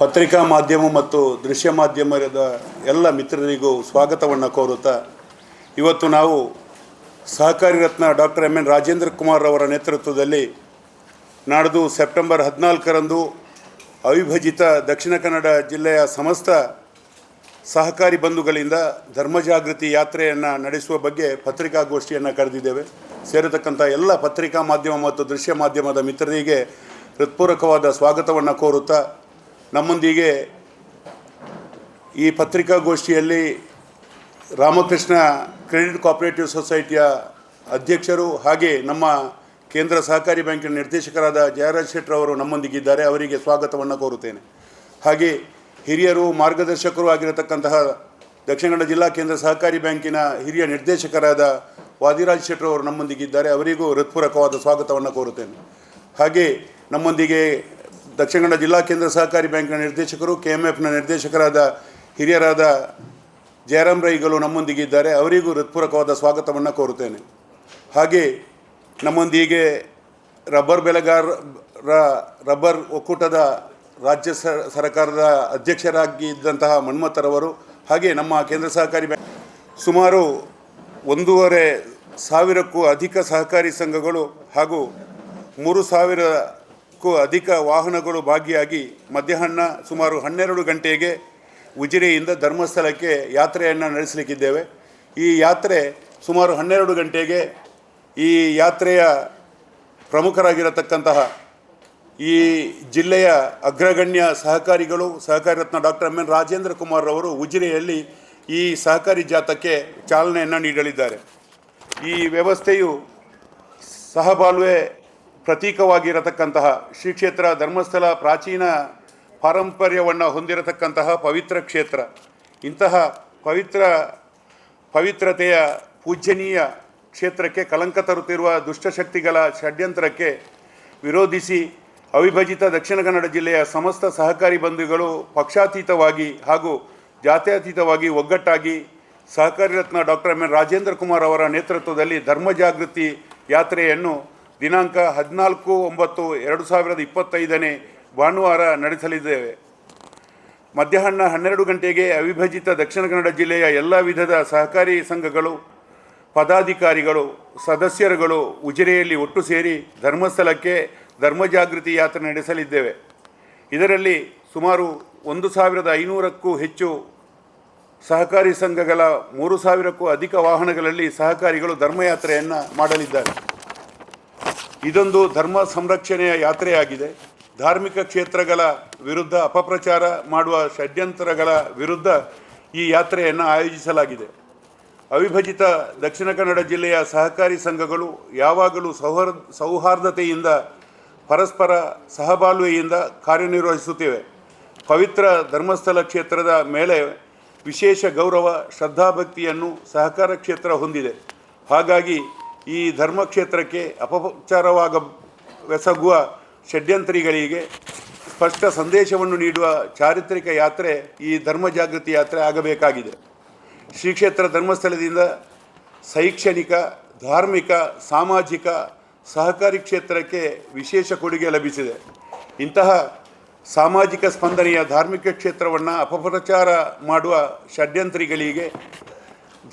ಪತ್ರಿಕಾ ಮಾಧ್ಯಮ ಮತ್ತು ದೃಶ್ಯ ಮಾಧ್ಯಮದ ಎಲ್ಲ ಮಿತ್ರರಿಗೂ ಸ್ವಾಗತವನ್ನು ಕೋರುತ್ತಾ, ಇವತ್ತು ನಾವು ಸಹಕಾರಿ ರತ್ನ doctor M N Rajendra Kumar ಅವರ ನೇತೃತ್ವದಲ್ಲಿ ನಾಡ್ದು ಸೆಪ್ಟೆಂಬರ್ ಹದಿನಾಲ್ಕರಂದು ಅವಿಭಜಿತ ದಕ್ಷಿಣ ಕನ್ನಡ ಜಿಲ್ಲೆಯ ಸಮಸ್ತ ಸಹಕಾರಿ ಬಂಧುಗಳಿಂದ ಧರ್ಮ ಜಾಗೃತಿ ಯಾತ್ರೆಯನ್ನು ನಡೆಸುವ ಬಗ್ಗೆ ಪತ್ರಿಕಾಗೋಷ್ಠಿಯನ್ನು ಕರೆದಿದ್ದೇವೆ. ಸೇರತಕ್ಕಂಥ ಎಲ್ಲ ಪತ್ರಿಕಾ ಮಾಧ್ಯಮ ಮತ್ತು ದೃಶ್ಯ ಮಾಧ್ಯಮದ ಮಿತ್ರರಿಗೆ ಹೃತ್ಪೂರ್ವಕವಾದ ಸ್ವಾಗತವನ್ನು ಕೋರುತ್ತಾ ನಮ್ಮೊಂದಿಗೆ ಈ ಪತ್ರಿಕಾಗೋಷ್ಠಿಯಲ್ಲಿ ರಾಮಕೃಷ್ಣ ಕ್ರೆಡಿಟ್ ಕೋಆಪರೇಟಿವ್ ಸೊಸೈಟಿಯ ಅಧ್ಯಕ್ಷರು ಹಾಗೆ ನಮ್ಮ ಕೇಂದ್ರ ಸಹಕಾರಿ ಬ್ಯಾಂಕಿನ ನಿರ್ದೇಶಕರಾದ ಜಯರಾಜ್ ಶೆಟ್ಟರ್ ಅವರು ನಮ್ಮೊಂದಿಗಿದ್ದಾರೆ. ಅವರಿಗೆ ಸ್ವಾಗತವನ್ನು ಕೋರುತ್ತೇನೆ. ಹಾಗೆ ಹಿರಿಯರು, ಮಾರ್ಗದರ್ಶಕರು ಆಗಿರತಕ್ಕಂತಹ ದಕ್ಷಿಣ ಕನ್ನಡ ಜಿಲ್ಲಾ ಕೇಂದ್ರ ಸಹಕಾರಿ ಬ್ಯಾಂಕಿನ ಹಿರಿಯ ನಿರ್ದೇಶಕರಾದ ವಾದಿರಾಜ್ ಶೆಟ್ಟರ್ ಅವರು ನಮ್ಮೊಂದಿಗಿದ್ದಾರೆ. ಅವರಿಗೂ ಹೃತ್ಪೂರ್ವಕವಾದ ಸ್ವಾಗತವನ್ನು ಕೋರುತ್ತೇನೆ. ಹಾಗೆ ನಮ್ಮೊಂದಿಗೆ ದಕ್ಷಿಣ ಕನ್ನಡ ಜಿಲ್ಲಾ ಕೇಂದ್ರ ಸಹಕಾರಿ ಬ್ಯಾಂಕ್ನ ನಿರ್ದೇಶಕರು ಕೆ ಎಂ ಎಫ್ನ ನಿರ್ದೇಶಕರಾದ ಹಿರಿಯರಾದ ಜಯರಾಮ್ ರೈಗಳು ನಮ್ಮೊಂದಿಗೆ ಇದ್ದಾರೆ ಅವರಿಗೂ ಹೃತ್ಪೂರ್ವಕವಾದ ಸ್ವಾಗತವನ್ನು ಕೋರುತ್ತೇನೆ. ಹಾಗೆ ನಮ್ಮೊಂದಿಗೆ ರಬ್ಬರ್ ಬೆಳೆಗಾರರ ರಬ್ಬರ್ ಒಕ್ಕೂಟದ ರಾಜ್ಯ ಸರ್ಕಾರದ ಅಧ್ಯಕ್ಷರಾಗಿ ಅಧ್ಯಕ್ಷರಾಗಿದ್ದಂತಹ ಮನ್ಮಥರವರು ಹಾಗೆ ನಮ್ಮ ಕೇಂದ್ರ ಸಹಕಾರಿ ಬ್ಯಾಂಕ್ ಸುಮಾರು ಒಂದೂವರೆ ಸಾವಿರಕ್ಕೂ ಅಧಿಕ ಸಹಕಾರಿ ಸಂಘಗಳು ಹಾಗೂ ಮೂರು ಸಾವಿರಕ್ಕೂ ಅಧಿಕ ವಾಹನಗಳು ಭಾಗಿಯಾಗಿ ಮಧ್ಯಾಹ್ನ ಸುಮಾರು ಹನ್ನೆರಡು ಗಂಟೆಗೆ ಉಜಿರೆಯಿಂದ ಧರ್ಮಸ್ಥಳಕ್ಕೆ ಯಾತ್ರೆಯನ್ನು ನಡೆಸಲಿಕ್ಕಿದ್ದೇವೆ. ಈ ಯಾತ್ರೆ ಸುಮಾರು ಹನ್ನೆರಡು ಗಂಟೆಗೆ ಈ ಯಾತ್ರೆಯ ಪ್ರಮುಖರಾಗಿರತಕ್ಕಂತಹ ಈ ಜಿಲ್ಲೆಯ ಅಗ್ರಗಣ್ಯ ಸಹಕಾರಿಗಳು ಸಹಕಾರಿ ರತ್ನ doctor M N Rajendra Kumar ಅವರು ಉಜಿರೆಯಲ್ಲಿ ಈ ಸಹಕಾರಿ ಜಾಥಾಕ್ಕೆ ಚಾಲನೆಯನ್ನು ನೀಡಲಿದ್ದಾರೆ. ಈ ವ್ಯವಸ್ಥೆಯು ಸಹಬಾಳ್ವೆ ಪ್ರತೀಕವಾಗಿರತಕ್ಕಂತಹ ಶ್ರೀ ಕ್ಷೇತ್ರ ಧರ್ಮಸ್ಥಳ ಪ್ರಾಚೀನ ಪಾರಂಪರ್ಯವನ್ನು ಹೊಂದಿರತಕ್ಕಂತಹ ಪವಿತ್ರ ಕ್ಷೇತ್ರ. ಇಂತಹ ಪವಿತ್ರ, ಪವಿತ್ರತೆಯ ಪೂಜ್ಯನೀಯ ಕ್ಷೇತ್ರಕ್ಕೆ ಕಳಂಕ ತರುತ್ತಿರುವ ದುಷ್ಟಶಕ್ತಿಗಳ ಷಡ್ಯಂತ್ರಕ್ಕೆ ವಿರೋಧಿಸಿ ಅವಿಭಜಿತ ದಕ್ಷಿಣ ಕನ್ನಡ ಜಿಲ್ಲೆಯ ಸಮಸ್ತ ಸಹಕಾರಿ ಬಂಧುಗಳು ಪಕ್ಷಾತೀತವಾಗಿ ಹಾಗೂ ಜಾತ್ಯತೀತವಾಗಿ ಒಗ್ಗಟ್ಟಾಗಿ ಸಹಕಾರಿ ರತ್ನ ಡಾಕ್ಟರ್ ಎಂ ರಾಜೇಂದ್ರ ಕುಮಾರ್ ಅವರ ನೇತೃತ್ವದಲ್ಲಿ ಧರ್ಮ ಜಾಗೃತಿ ಯಾತ್ರೆಯನ್ನು ದಿನಾಂಕ ಹದಿನಾಲ್ಕು, ಒಂಬತ್ತು, ಎರಡು ಸಾವಿರದ ಇಪ್ಪತ್ತೈದನೇ ಭಾನುವಾರ ನಡೆಸಲಿದ್ದೇವೆ. ಮಧ್ಯಾಹ್ನ ಹನ್ನೆರಡು ಗಂಟೆಗೆ ಅವಿಭಜಿತ ದಕ್ಷಿಣ ಕನ್ನಡ ಜಿಲ್ಲೆಯ ಎಲ್ಲ ವಿಧದ ಸಹಕಾರಿ ಸಂಘಗಳು, ಪದಾಧಿಕಾರಿಗಳು, ಸದಸ್ಯರುಗಳು ಉಜಿರೆಯಲ್ಲಿ ಒಟ್ಟು ಸೇರಿ ಧರ್ಮಸ್ಥಳಕ್ಕೆ ಧರ್ಮ ಜಾಗೃತಿ ಯಾತ್ರೆ ನಡೆಸಲಿದ್ದೇವೆ. ಇದರಲ್ಲಿ ಸುಮಾರು ಒಂದು ಸಾವಿರದ ಐನೂರಕ್ಕೂ ಹೆಚ್ಚು ಸಹಕಾರಿ ಸಂಘಗಳ ಮೂರು ಸಾವಿರಕ್ಕೂ ಅಧಿಕ ವಾಹನಗಳಲ್ಲಿ ಸಹಕಾರಿಗಳು ಧರ್ಮಯಾತ್ರೆಯನ್ನು ಮಾಡಲಿದ್ದಾರೆ. ಇದೊಂದು ಧರ್ಮ ಸಂರಕ್ಷಣೆಯ ಯಾತ್ರೆಯಾಗಿದೆ. ಧಾರ್ಮಿಕ ಕ್ಷೇತ್ರಗಳ ವಿರುದ್ಧ ಅಪಪ್ರಚಾರ ಮಾಡುವ ಷಡ್ಯಂತ್ರಗಳ ವಿರುದ್ಧ ಈ ಯಾತ್ರೆಯನ್ನು ಆಯೋಜಿಸಲಾಗಿದೆ. ಅವಿಭಜಿತ ದಕ್ಷಿಣ ಕನ್ನಡ ಜಿಲ್ಲೆಯ ಸಹಕಾರಿ ಸಂಘಗಳು ಯಾವಾಗಲೂ ಸೌಹಾರ್ದ, ಸೌಹಾರ್ದತೆಯಿಂದ, ಪರಸ್ಪರ ಸಹಬಾಳ್ವೆಯಿಂದ ಕಾರ್ಯನಿರ್ವಹಿಸುತ್ತಿವೆ. ಪವಿತ್ರ ಧರ್ಮಸ್ಥಳ ಕ್ಷೇತ್ರದ ಮೇಲೆ ವಿಶೇಷ ಗೌರವ, ಶ್ರದ್ಧಾಭಕ್ತಿಯನ್ನು ಸಹಕಾರ ಕ್ಷೇತ್ರ ಹೊಂದಿದೆ. ಹಾಗಾಗಿ ಈ ಧರ್ಮಕ್ಷೇತ್ರಕ್ಕೆ ಅಪಪಚಾರವಾಗ ಬೆಸಗುವ ಷಡ್ಯಂತ್ರಿಗಳಿಗೆ ಸ್ಪಷ್ಟ ಸಂದೇಶವನ್ನು ನೀಡುವ ಚಾರಿತ್ರಿಕ ಯಾತ್ರೆ ಈ ಧರ್ಮ ಜಾಗೃತಿ ಯಾತ್ರೆ ಆಗಬೇಕಾಗಿದೆ. ಶ್ರೀ ಕ್ಷೇತ್ರ ಧರ್ಮಸ್ಥಳದಿಂದ ಶೈಕ್ಷಣಿಕ, ಧಾರ್ಮಿಕ, ಸಾಮಾಜಿಕ, ಸಹಕಾರಿ ಕ್ಷೇತ್ರಕ್ಕೆ ವಿಶೇಷ ಕೊಡುಗೆ ಲಭಿಸಿದೆ. ಇಂತಹ ಸಾಮಾಜಿಕ ಸ್ಪಂದನೆಯ ಧಾರ್ಮಿಕ ಕ್ಷೇತ್ರವನ್ನು ಅಪಪ್ರಚಾರ ಮಾಡುವ ಷಡ್ಯಂತ್ರಿಗಳಿಗೆ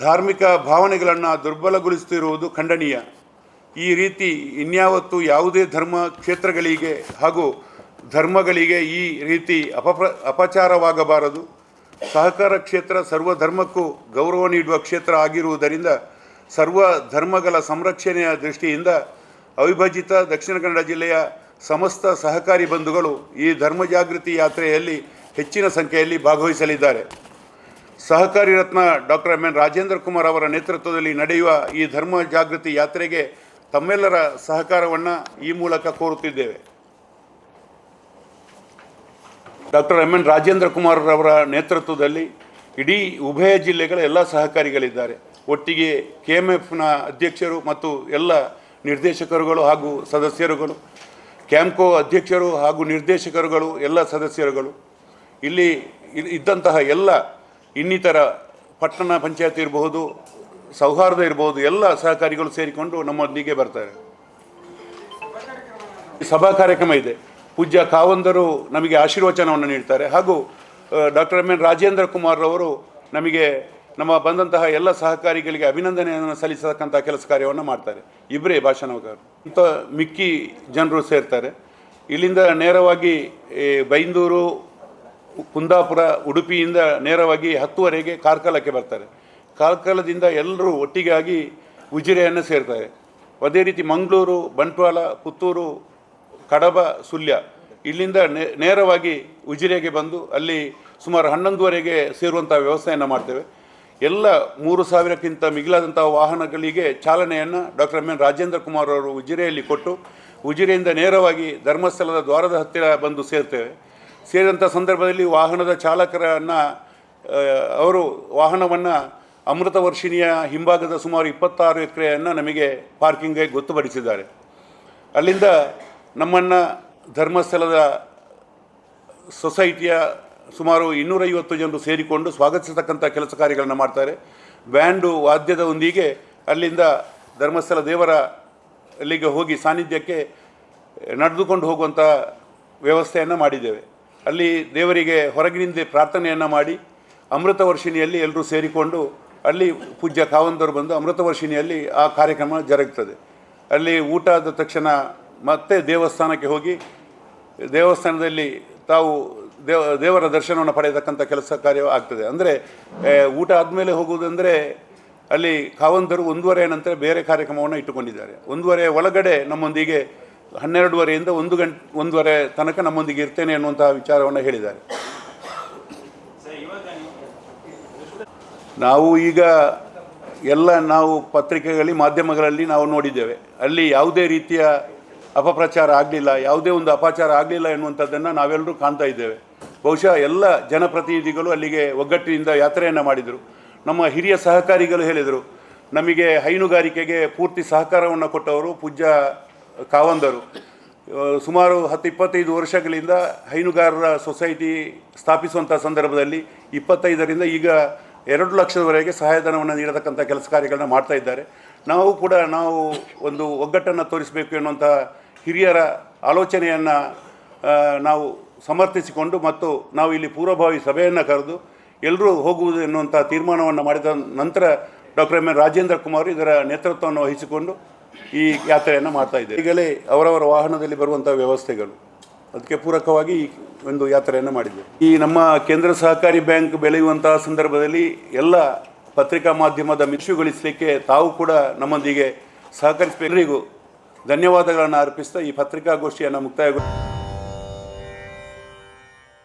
ಧಾರ್ಮಿಕ ಭಾವನೆಗಳನ್ನು ದುರ್ಬಲಗೊಳಿಸುತ್ತಿರುವುದು ಖಂಡನೀಯ. ಈ ರೀತಿ ಇನ್ಯಾವತ್ತೂ ಯಾವುದೇ ಧರ್ಮ ಕ್ಷೇತ್ರಗಳಿಗೆ ಹಾಗೂ ಧರ್ಮಗಳಿಗೆ ಈ ರೀತಿ ಅಪಪ್ರ, ಅಪಚಾರವಾಗಬಾರದು. ಸಹಕಾರ ಕ್ಷೇತ್ರ ಸರ್ವ ಧರ್ಮಕ್ಕೂ ಗೌರವ ನೀಡುವ ಕ್ಷೇತ್ರ ಆಗಿರುವುದರಿಂದ ಸರ್ವ ಧರ್ಮಗಳ ಸಂರಕ್ಷಣೆಯ ದೃಷ್ಟಿಯಿಂದ ಅವಿಭಜಿತ ದಕ್ಷಿಣ ಕನ್ನಡ ಜಿಲ್ಲೆಯ ಸಮಸ್ತ ಸಹಕಾರಿ ಬಂಧುಗಳು ಈ ಧರ್ಮ ಜಾಗೃತಿ ಯಾತ್ರೆಯಲ್ಲಿ ಹೆಚ್ಚಿನ ಸಂಖ್ಯೆಯಲ್ಲಿ ಭಾಗವಹಿಸಲಿದ್ದಾರೆ. ಸಹಕಾರಿ ರತ್ನ doctor M N Rajendra Kumar ಅವರ ನೇತೃತ್ವದಲ್ಲಿ ನಡೆಯುವ ಈ ಧರ್ಮ ಜಾಗೃತಿ ಯಾತ್ರೆಗೆ ತಮ್ಮೆಲ್ಲರ ಸಹಕಾರವನ್ನು ಈ ಮೂಲಕ ಕೋರುತ್ತಿದ್ದೇವೆ. Doctor M N Rajendra Kumar ಅವರ ನೇತೃತ್ವದಲ್ಲಿ ಇಡೀ ಉಭಯ ಜಿಲ್ಲೆಗಳ ಎಲ್ಲ ಸಹಕಾರಿಗಳಿದ್ದಾರೆ. ಒಟ್ಟಿಗೆ ಕೆ ಎಂ ಎಫ್ನ ಅಧ್ಯಕ್ಷರು ಮತ್ತು ಎಲ್ಲ ನಿರ್ದೇಶಕರುಗಳು ಹಾಗೂ ಸದಸ್ಯರುಗಳು, ಕ್ಯಾಂಪ್ಕೋ ಅಧ್ಯಕ್ಷರು ಹಾಗೂ ನಿರ್ದೇಶಕರುಗಳು, ಎಲ್ಲ ಸದಸ್ಯರುಗಳು. ಇಲ್ಲಿ ಇದ್ದಂತಹ ಎಲ್ಲ ಇನ್ನಿತರ ಪಟ್ಟಣ ಪಂಚಾಯತ್ ಇರಬಹುದು, ಸೌಹಾರ್ದ ಇರಬಹುದು, ಎಲ್ಲ ಸಹಕಾರಿಗಳು ಸೇರಿಕೊಂಡು ನಮ್ಮೊಂದಿಗೆ ಬರ್ತಾರೆ. ಸಭಾ ಕಾರ್ಯಕ್ರಮ ಇದೆ. ಪೂಜ್ಯ ಕಾವಂದರು ನಮಗೆ ಆಶೀರ್ವಚನವನ್ನು ನೀಡ್ತಾರೆ. ಹಾಗೂ doctor M N Rajendra Kumar ಅವರು ನಮಗೆ ನಮ್ಮ ಬಂದಂತಹ ಎಲ್ಲ ಸಹಕಾರಿಗಳಿಗೆ ಅಭಿನಂದನೆಯನ್ನು ಸಲ್ಲಿಸತಕ್ಕಂಥ ಕೆಲಸ ಕಾರ್ಯವನ್ನು ಮಾಡ್ತಾರೆ. ಇಬ್ಬರೇ ಭಾಷಣಕಾರರು ಇಂಥ ಮಿಕ್ಕಿ ಜನರು ಸೇರ್ತಾರೆ. ಇಲ್ಲಿಂದ ನೇರವಾಗಿ ಬೈಂದೂರು ಕುಂದಾಪುರ ಉಡುಪಿಯಿಂದ ನೇರವಾಗಿ ಹತ್ತುವರೆಗೆ ಕಾರ್ಕಲಕ್ಕೆ ಬರ್ತಾರೆ. ಕಾರ್ಕಲದಿಂದ ಎಲ್ಲರೂ ಒಟ್ಟಿಗಾಗಿ ಉಜಿರೆಯನ್ನು ಸೇರ್ತಾರೆ. ಅದೇ ರೀತಿ ಮಂಗಳೂರು, ಬಂಟ್ವಾಳ, ಪುತ್ತೂರು, ಕಡಬ ಸುಳ್ಯ ಇಲ್ಲಿಂದ ನೇರವಾಗಿ ಉಜಿರೆಗೆ ಬಂದು ಅಲ್ಲಿ ಸುಮಾರು ಹನ್ನೊಂದುವರೆಗೆ ಸೇರುವಂಥ ವ್ಯವಸ್ಥೆಯನ್ನು ಮಾಡ್ತೇವೆ. ಎಲ್ಲ ಮೂರು ಸಾವಿರಕ್ಕಿಂತ ಮಿಗಿಲಾದಂಥ ವಾಹನಗಳಿಗೆ ಚಾಲನೆಯನ್ನು doctor M N Rajendra Kumar ಅವರು ಉಜಿರೆಯಲ್ಲಿ ಕೊಟ್ಟು, ಉಜಿರೆಯಿಂದ ನೇರವಾಗಿ ಧರ್ಮಸ್ಥಳದ ದ್ವಾರದ ಹತ್ತಿರ ಬಂದು ಸೇರ್ತೇವೆ. ಸೇರಿದಂಥ ಸಂದರ್ಭದಲ್ಲಿ ವಾಹನದ ಚಾಲಕರನ್ನು ಅವರು ವಾಹನವನ್ನು ಅಮೃತ ವರ್ಷಿಣಿಯ ಹಿಂಭಾಗದ ಸುಮಾರು ಇಪ್ಪತ್ತಾರು ಎಕರೆಯನ್ನು ನಮಗೆ ಪಾರ್ಕಿಂಗ್ಗೆ ಗೊತ್ತುಪಡಿಸಿದ್ದಾರೆ. ಅಲ್ಲಿಂದ ನಮ್ಮನ್ನು ಧರ್ಮಸ್ಥಳದ ಸೊಸೈಟಿಯ ಸುಮಾರು ಇನ್ನೂರೈವತ್ತು ಜನರು ಸೇರಿಕೊಂಡು ಸ್ವಾಗತಿಸತಕ್ಕಂಥ ಕೆಲಸ ಕಾರ್ಯಗಳನ್ನು ಮಾಡ್ತಾರೆ. ಬ್ಯಾಂಡು ವಾದ್ಯದೊಂದಿಗೆ ಅಲ್ಲಿಂದ ಧರ್ಮಸ್ಥಳ ದೇವರ ಅಲ್ಲಿಗೆ ಹೋಗಿ ಸಾನ್ನಿಧ್ಯಕ್ಕೆ ನಡೆದುಕೊಂಡು ಹೋಗುವಂಥ ವ್ಯವಸ್ಥೆಯನ್ನು ಮಾಡಿದ್ದೇವೆ. ಅಲ್ಲಿ ದೇವರಿಗೆ ಹೊರಗಿನಿಂದ ಪ್ರಾರ್ಥನೆಯನ್ನು ಮಾಡಿ ಅಮೃತ ವರ್ಷಿಣಿಯಲ್ಲಿ ಎಲ್ಲರೂ ಸೇರಿಕೊಂಡು ಅಲ್ಲಿ ಪೂಜ್ಯ ಕಾವಂದರು ಬಂದು ಅಮೃತ ವರ್ಷಿಣಿಯಲ್ಲಿ ಆ ಕಾರ್ಯಕ್ರಮ ಜರುಗ್ತದೆ. ಅಲ್ಲಿ ಊಟ ಆದ ತಕ್ಷಣ ಮತ್ತೆ ದೇವಸ್ಥಾನಕ್ಕೆ ಹೋಗಿ ದೇವಸ್ಥಾನದಲ್ಲಿ ತಾವು ದೇವ, ದೇವರ ದರ್ಶನವನ್ನು ಪಡೆಯತಕ್ಕಂಥ ಕೆಲಸ ಕಾರ್ಯ ಆಗ್ತದೆ. ಅಂದರೆ ಊಟ ಆದಮೇಲೆ ಹೋಗುವುದಂದರೆ ಅಲ್ಲಿ ಕಾವಂದರು ಒಂದೂವರೆ ನಂತರ ಬೇರೆ ಕಾರ್ಯಕ್ರಮವನ್ನು ಇಟ್ಟುಕೊಂಡಿದ್ದಾರೆ. ಒಂದೂವರೆ ಒಳಗಡೆ ನಮ್ಮೊಂದಿಗೆ ಹನ್ನೆರಡುವರೆಯಿಂದ ಒಂದು ಗಂಟೆ, ಒಂದೂವರೆ ತನಕ ನಮ್ಮೊಂದಿಗೆ ಇರ್ತೇನೆ ಅನ್ನುವಂತಹ ವಿಚಾರವನ್ನು ಹೇಳಿದ್ದಾರೆ. ನಾವು ಈಗ ಎಲ್ಲ ನಾವು ಪತ್ರಿಕೆಗಳಲ್ಲಿ, ಮಾಧ್ಯಮಗಳಲ್ಲಿ ನಾವು ನೋಡಿದ್ದೇವೆ. ಅಲ್ಲಿ ಯಾವುದೇ ರೀತಿಯ ಅಪಪ್ರಚಾರ ಆಗಲಿಲ್ಲ, ಯಾವುದೇ ಒಂದು ಅಪಚಾರ ಆಗಲಿಲ್ಲ ಎನ್ನುವಂಥದ್ದನ್ನು ನಾವೆಲ್ಲರೂ ಕಾಣ್ತಾ ಇದ್ದೇವೆ. ಬಹುಶಃ ಎಲ್ಲ ಜನಪ್ರತಿನಿಧಿಗಳು ಅಲ್ಲಿಗೆ ಒಗ್ಗಟ್ಟಿನಿಂದ ಯಾತ್ರೆಯನ್ನು ಮಾಡಿದರು. ನಮ್ಮ ಹಿರಿಯ ಸಹಕಾರಿಗಳು ಹೇಳಿದರು, ನಮಗೆ ಹೈನುಗಾರಿಕೆಗೆ ಪೂರ್ತಿ ಸಹಕಾರವನ್ನು ಕೊಟ್ಟವರು ಪೂಜ್ಯ ಕಾವಂದರು. ಸುಮಾರು ಹತ್ತು ಇಪ್ಪತ್ತೈದು ವರ್ಷಗಳಿಂದ ಹೈನುಗಾರರ ಸೊಸೈಟಿ ಸ್ಥಾಪಿಸುವಂಥ ಸಂದರ್ಭದಲ್ಲಿ ಇಪ್ಪತ್ತೈದರಿಂದ ಈಗ ಎರಡು ಲಕ್ಷದವರೆಗೆ ಸಹಾಯಧನವನ್ನು ನೀಡತಕ್ಕಂಥ ಕೆಲಸ ಕಾರ್ಯಗಳನ್ನ ಮಾಡ್ತಾ ಇದ್ದಾರೆ. ನಾವು ಕೂಡ ನಾವು ಒಂದು ಒಗ್ಗಟ್ಟನ್ನು ತೋರಿಸಬೇಕು ಎನ್ನುವಂಥ ಹಿರಿಯರ ಆಲೋಚನೆಯನ್ನು ನಾವು ಸಮರ್ಥಿಸಿಕೊಂಡು ಮತ್ತು ನಾವು ಇಲ್ಲಿ ಪೂರ್ವಭಾವಿ ಸಭೆಯನ್ನು ಕರೆದು ಎಲ್ಲರೂ ಹೋಗುವುದು ಎನ್ನುವಂಥ ತೀರ್ಮಾನವನ್ನು ಮಾಡಿದ ನಂತರ ಡಾಕ್ಟರ್ ಎನ್ ರಾಜೇಂದ್ರ ಕುಮಾರ್ ಇದರ ನೇತೃತ್ವವನ್ನು ವಹಿಸಿಕೊಂಡು ಈ ಯಾತ್ರೆಯನ್ನು ಮಾಡ್ತಾ ಇದ್ದಾರೆ ಈಗಲೇ ಅವರವರ ವಾಹನದಲ್ಲಿ ಬರುವಂಥ ವ್ಯವಸ್ಥೆಗಳು. ಅದಕ್ಕೆ ಪೂರಕವಾಗಿ ಒಂದು ಯಾತ್ರೆಯನ್ನು ಮಾಡಿದೆ ಈ ನಮ್ಮ ಕೇಂದ್ರ ಸಹಕಾರಿ ಬ್ಯಾಂಕ್ ಬೆಳೆಯುವಂತಹ ಸಂದರ್ಭದಲ್ಲಿ ಎಲ್ಲ ಪತ್ರಿಕಾ ಮಾಧ್ಯಮದ ಮಿಶುಗೊಳಿಸಲಿಕ್ಕೆ ತಾವು ಕೂಡ ನಮ್ಮೊಂದಿಗೆ ಸಹಕರಿಸಬೇಕು. ಎಲ್ಲರಿಗೂ ಧನ್ಯವಾದಗಳನ್ನು ಅರ್ಪಿಸ್ತಾ ಈ ಪತ್ರಿಕಾಗೋಷ್ಠಿಯನ್ನು ಮುಕ್ತಾಯಗೊಳಿಸಿ